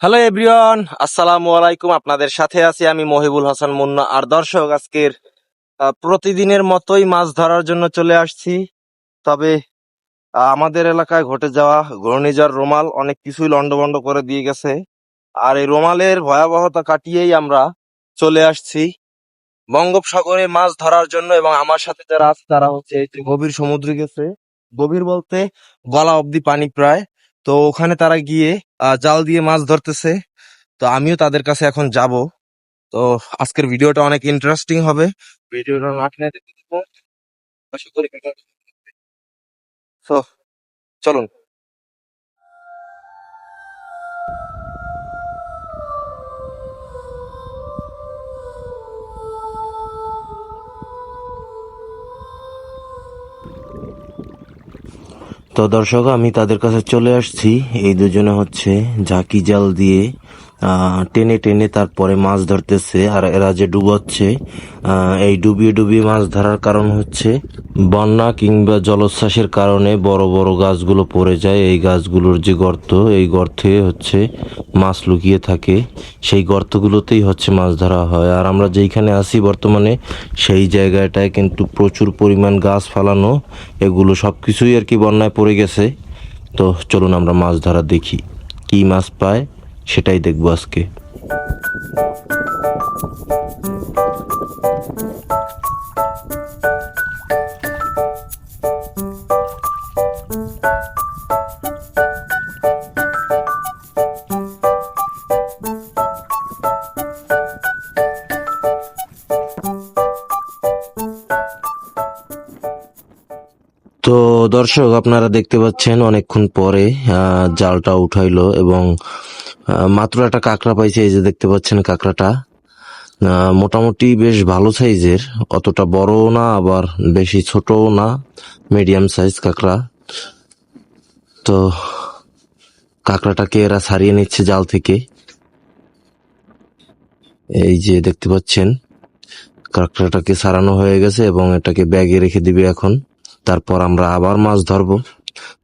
Hello everyone আসসালামু আলাইকুম আপনাদের সাথে আছি আমি মহিবুল হাসান মুন্না আর দর্শক আজকের প্রতিদিনের মতোই মাছ ধরার জন্য চলে আসছি তবে আমাদের এলাকায় ঘটে যাওয়া ঘূর্ণিঝড় রোমাল অনেক কিছুই লন্ডভন্ড করে দিয়ে গেছে আর এই রোমালের ভয়াবহতা কাটিয়েই আমরা চলে আসছি বঙ্গোপসাগরে মাছ ধরার জন্য এবং আমার সাথে যারা আছে তারা হচ্ছে গভীর সমুদ্রে গেছে গভীর বলতে গলা অবধি পানি প্রায় তো ওখানে তারা গিয়ে জাল দিয়ে মাছ ধরতেছে। তো আমিও তাদের কাছে এখন যাব। তো আজকের ভিডিওটা অনেক ইন্টারেস্টিং হবে। ভিডিওটা না কিনে দেখতে চলুন। তো দর্শক আমি তাদের কাছে চলে আসছি। এই দুজনে হচ্ছে ঝাঁকি জাল দিয়ে টেনে টেনে তারপরে মাছ ধরতেছে আর এরা যে ডুবাচ্ছে এই ডুবিয়ে ডুবিয়ে মাছ ধরার কারণ হচ্ছে বন্যা কিংবা জলোচ্ছ্বাসের কারণে বড় বড় গাছগুলো পড়ে যায়। এই গাছগুলোর যে গর্ত, এই গর্তে হচ্ছে মাছ লুকিয়ে থাকে। সেই গর্তগুলোতেই হচ্ছে মাছ ধরা হয়। আর আমরা যেইখানে আছি বর্তমানে, সেই জায়গাটায় কিন্তু প্রচুর পরিমাণ গাছ ফালানো, এগুলো সব কিছুই আর কি বন্যায় পড়ে গেছে। তো চলুন আমরা মাছ ধরা দেখি। কি মাছ পায়? সেটাই দেখব আজকে। তো দর্শক আপনারা দেখতে পাচ্ছেন অনেকক্ষণ পরে জালটা উঠাইলো এবং মাত্র একটা কাঁকড়া পাইছে, এই যে দেখতে পাচ্ছেন কাঁকড়াটা। মোটামুটি বেশ ভালো সাইজের, অতটা বড়ও না, আবার বেশি ছোটও না মিডিয়াম সাইজ কাঁকড়া। তো, কাঁকড়াটাকে এরা সারিয়ে নিচ্ছে জাল থেকে। এই যে দেখতে পাচ্ছেন, কাঁকড়াটাকে সারানো হয়ে গেছে এবং এটাকে ব্যাগে রেখে দিবে এখন। তারপর আমরা আবার মাছ ধরবো।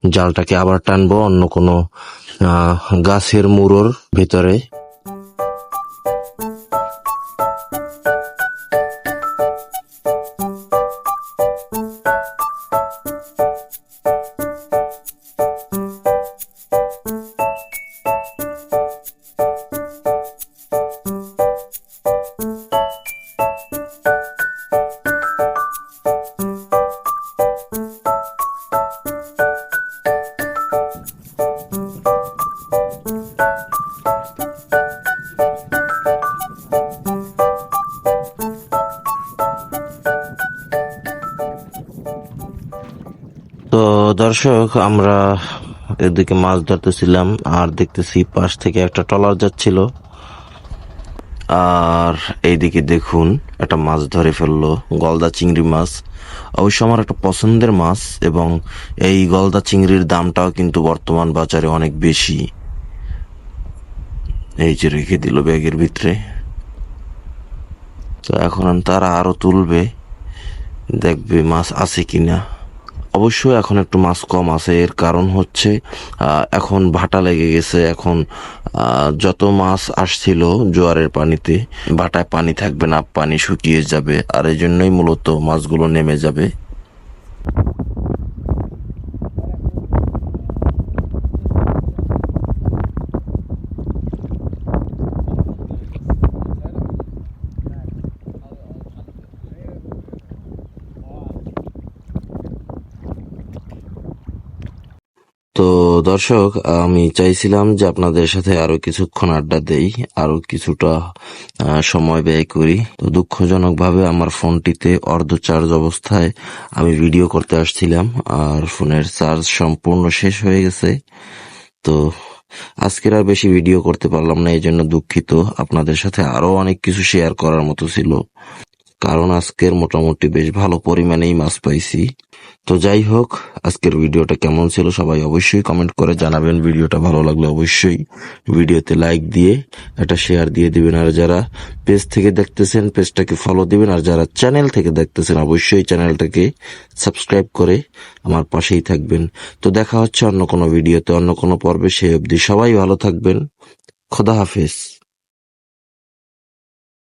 জালটাকে আবার টানবো অন্য কোনো গাছের মুড়োর ভিতরে। তো দর্শক, আমরা এদিকে মাছ ধরতেছিলাম আর দেখতেছি পাশ থেকে একটা ট্রলার যাচ্ছিল। আর এইদিকে দেখুন, একটা মাছ ধরে ফেলল, গলদা চিংড়ি মাছ। অবশ্য আমার একটা পছন্দের মাছ এবং এই গলদা চিংড়ির দামটাও কিন্তু বর্তমান বাজারে অনেক বেশি। এই যে রেখে দিল ব্যাগের ভিতরে। তো এখন তারা আরও তুলবে, দেখবে মাছ আছে কিনা। অবশ্যই এখন একটু মাছ কম আছে। এর কারণ হচ্ছে এখন ভাটা লেগে গেছে। এখন যত মাছ আসছিল জোয়ারের পানিতে, ভাটায় পানি থাকবে না, পানি শুকিয়ে যাবে। আর এই জন্যই মূলত মাছগুলো নেমে যাবে তো দর্শক, আমি চাইছিলাম যে আপনাদের সাথে আরও কিছুক্ষণ আড্ডা দেই, আরও কিছুটা সময় ব্যয় করি। তো দুঃখজনক ভাবে আমার ফোনটিতে অর্ধ চার্জ অবস্থায় আমি ভিডিও করতে আসছিলাম, আর ফোনের চার্জ সম্পূর্ণ শেষ হয়ে গেছে। তো আজকের আর বেশি ভিডিও করতে পারলাম না, এই জন্য দুঃখিত। আপনাদের সাথে আরও অনেক কিছু শেয়ার করার মতো ছিল। কারণ আজকের মোটামুটি বেশ ভালো পরিমাণেই মাছ পাইছি। তো যাই হোক, আজকের ভিডিওটা কেমন ছিল সবাই অবশ্যই কমেন্ট করে জানাবেন। ভিডিওটা ভালো লাগলে অবশ্যই ভিডিওতে লাইক দিয়ে একটা শেয়ার দিয়ে দিবেন। আর যারা পেজ থেকে দেখতেছেন পেজটাকে ফলো দিবেন। আর যারা চ্যানেল থেকে দেখতেছেন, অবশ্যই চ্যানেলটাকে সাবস্ক্রাইব করে আমার পাশেই থাকবেন। তো দেখা হচ্ছে অন্য কোনো ভিডিওতে, অন্য কোনো পর্বে। সেই অবধি সবাই ভালো থাকবেন। খোদা হাফেজ।